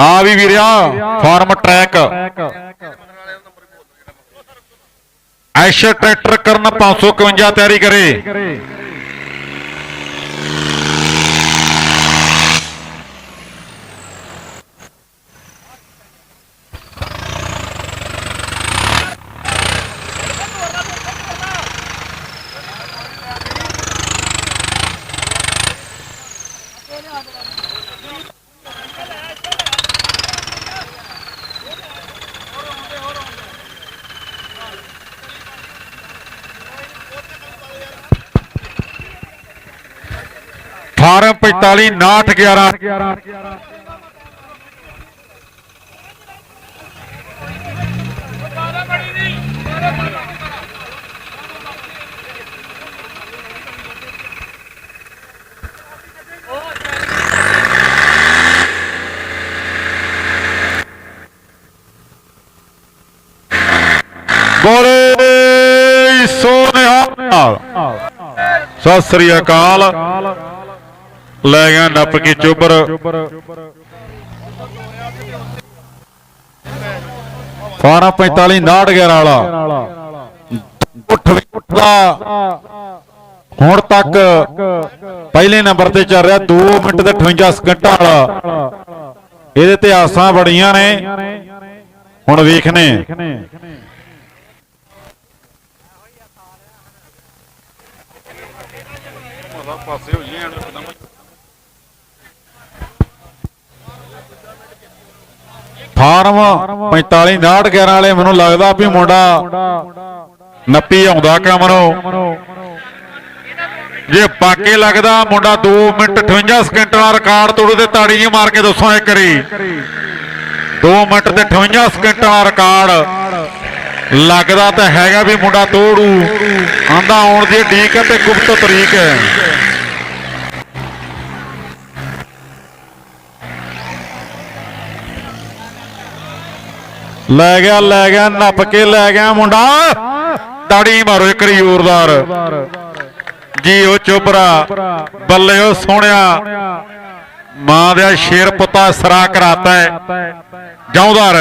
ਆ ਵੀ ਵੀਰਿਆ ਫਾਰਮ ਟਰੈਕ ਐਸ਼ ਟਰੈਕਟਰ ਕਰਨ 551 ਤਿਆਰੀ ਕਰੇ। ਫਾਰਮ 45 69 11 ਬੋਲੇ ਸੋਨਿਹਾਲ ਸਤਿ ਸ੍ਰੀ ਅਕਾਲ ਲੈ ਗਿਆ ਨੱਪ ਕੇ ਚੋਬਰ। ਫਾਰਾ 45 69 ਵਾਲਾ। ਉੱਠ ਉੱਠਦਾ। ਹੁਣ ਤੱਕ ਪਹਿਲੇ ਨੰਬਰ ਤੇ ਚੱਲ ਰਿਹਾ 2 ਮਿੰਟ ਤੇ 58 ਸਕਿੰਟਾਂ ਵਾਲਾ। ਇਹਦੇ ਤੇ ਆਸਾਂ ਬੜੀਆਂ ਨੇ। ਹੁਣ ਵੇਖਨੇ। ਪਾਸੇ ਹੋ ਜੀ ਫਾਰਮ 45 69 11 ਵਾਲੇ, ਮੈਨੂੰ ਲੱਗਦਾ ਵੀ ਮੁੰਡਾ ਨੱਪੀ ਆਉਂਦਾ ਕੰਮ ਜੇ ਪਾਕੇ ਲੱਗਦਾ ਮੁੰਡਾ 2 ਮਿੰਟ 58 ਸਕਿੰਟਾਂ ਦਾ ਰਿਕਾਰਡ ਤੋੜੂ ਤੇ ਤਾੜੀ ਜੀ ਮਾਰ ਕੇ ਦੱਸੋ ਇੱਕ ਵਾਰੀ। 2 ਮਿੰਟ ਤੇ 58 ਸਕਿੰਟ ਦਾ ਰਿਕਾਰਡ ਲੱਗਦਾ ਤਾਂ ਹੈਗਾ ਵੀ ਮੁੰਡਾ ਤੋੜੂ। ਆਂਦਾ ਆਉਣ ਦੀ ਢੀਕ ਤੇ ਗੁਪਤ ਤਰੀਕ ਹੈ। ਲੈ ਗਿਆ ਲੈ ਗਿਆ, ਨੱਪ ਕੇ ਲੈ ਗਿਆ ਮੁੰਡਾ। ਤਾੜੀ ਮਾਰੋ ਇੱਕ ਜ਼ੋਰਦਾਰ। ਜੀ ਉਹ ਚੋਬਰਾ ਬੱਲੇ ਉਹ ਸੋਹਣਿਆ। ਮਾਂ ਦਾ ਸ਼ੇਰ ਪੁੱਤਾ ਸਰਾ ਕਰਾਤਾ ਜਾਉਂਦਾਰ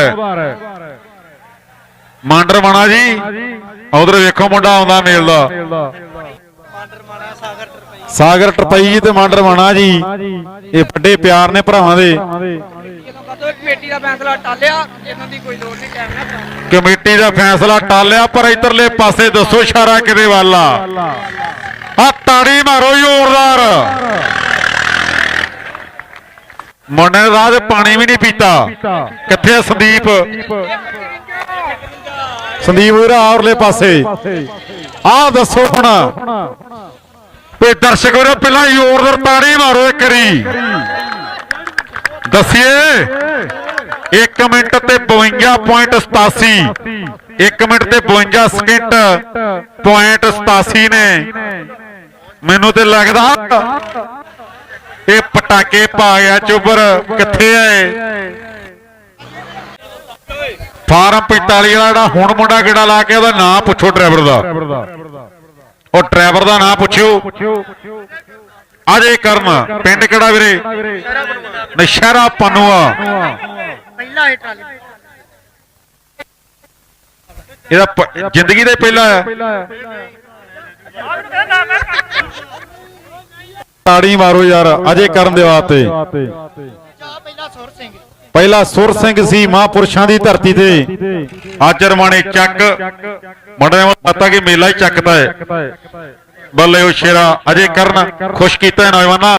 ਮਾਂਡਰ ਮਾਣਾ ਜੀ। ਉਧਰ ਵੇਖੋ ਮੁੰਡਾ ਆਉਂਦਾ ਮੇਲ ਦਾ। ਸਾਗਰ ਟਰਪਈ ਜੀ ਤੇ ਮਾਂਡਰ ਮਾਣਾ ਜੀ। ਇਹ ਵੱਡੇ ਪਿਆਰ ਨੇ ਭਰਾਵਾਂ ਦੇ। ਕਮੇਟੀ ਦਾ ਫੈਸਲਾ ਟਾਲਿਆ, ਇਹਨਾਂ ਦੀ ਕੋਈ ਲੋੜ ਨਹੀਂ ਟਾਈਮ ਨਾਲ ਕਮੇਟੀ ਦਾ ਫੈਸਲਾ ਟਾਲਿਆ, ਪਰ ਇਧਰਲੇ ਪਾਸੇ ਦੱਸੋ ਇਸ਼ਾਰਾ ਕਿਹਦੇ ਵੱਲ ਆ? ਆ ਤਾੜੀ ਮਾਰੋ ਜ਼ੋਰਦਾਰ। ਮੁੰਡੇ ਨੇ ਰਾਹ ਪਾਣੀ ਵੀ ਨਹੀਂ ਪੀਤਾ। ਕਿੱਥੇ ਆ ਸੰਦੀਪ? ਸੰਦੀਪ ਵੀਰਾ ਔਰਲੇ ਪਾਸੇ। ਆਹ ਦੱਸੋ ਹੁਣ। ਤੇ ਦਰਸ਼ਕ ਪਹਿਲਾਂ ਜ਼ੋਰਦਾਰ ਤਾੜੀ ਮਾਰੋ ਇੱਕ ਵਾਰੀ। ਦੱਸਿਏ। 1 ਮਿੰਟ ਤੇ 52.87 1 ਮਿੰਟ ਤੇ 52 ਸਕਿੰਟ ਪੁਆਇੰਟ 87 ਨੇ। ਮੈਨੂੰ ਤੇ ਲੱਗਦਾ ਇਹ ਪਟਾਕੇ ਪਾ ਗਿਆ ਚੁੱਬਰ ਕਿੱਥੇ ਐ? ਫਾਰਮ 45 ਵਾਲਾ ਜਿਹੜਾ, ਹੁਣ ਮੁੰਡਾ ਕਿਹੜਾ ਲਾ ਕੇ ਉਹਦਾ ਨਾਂ ਪੁੱਛੋ ਡਰਾਈਵਰ ਦਾ। ਉਹ ਡਰਾਈਵਰ ਦਾ ਨਾਂ ਪੁੱਛਿਓ। ਅਜੇ ਕਰਨ ਪਿੰਡ ਕਿਹੜਾ ਵੀਰੇ? ਨਸ਼ਹਿਰਾ ਪਨੂਆ। ਪਹਿਲਾ ਇਹ ਟਾਲੇ ਇਹਦਾ ਜ਼ਿੰਦਗੀ ਦਾ ਪਹਿਲਾ ਹੈ। ਤਾੜੀ ਮਾਰੋ ਯਾਰ ਅਜੇ ਕਰਨ ਦੇ ਵਾਸਤੇ। ਪਹਿਲਾ ਸੁਰ ਸਿੰਘ ਪਹਿਲਾ ਸੁਰ ਸਿੰਘ ਸੀ ਮਹਾਂਪੁਰਸ਼ਾਂ ਦੀ ਧਰਤੀ ਤੇ। ਅੱਜ ਰਮਾਣੇ ਚੱਕ। ਮੜੇ ਪਤਾ ਕਿ ਮੇਲਾ ਹੀ ਚੱਕਦਾ ਹੈ। ਬੱਲੇ ਉਹ ਸ਼ੇਰਾ ਅਜੇ ਕਰਨ ਖੁਸ਼ ਕੀਤਾ ਨੌਜਵਾਨਾਂ।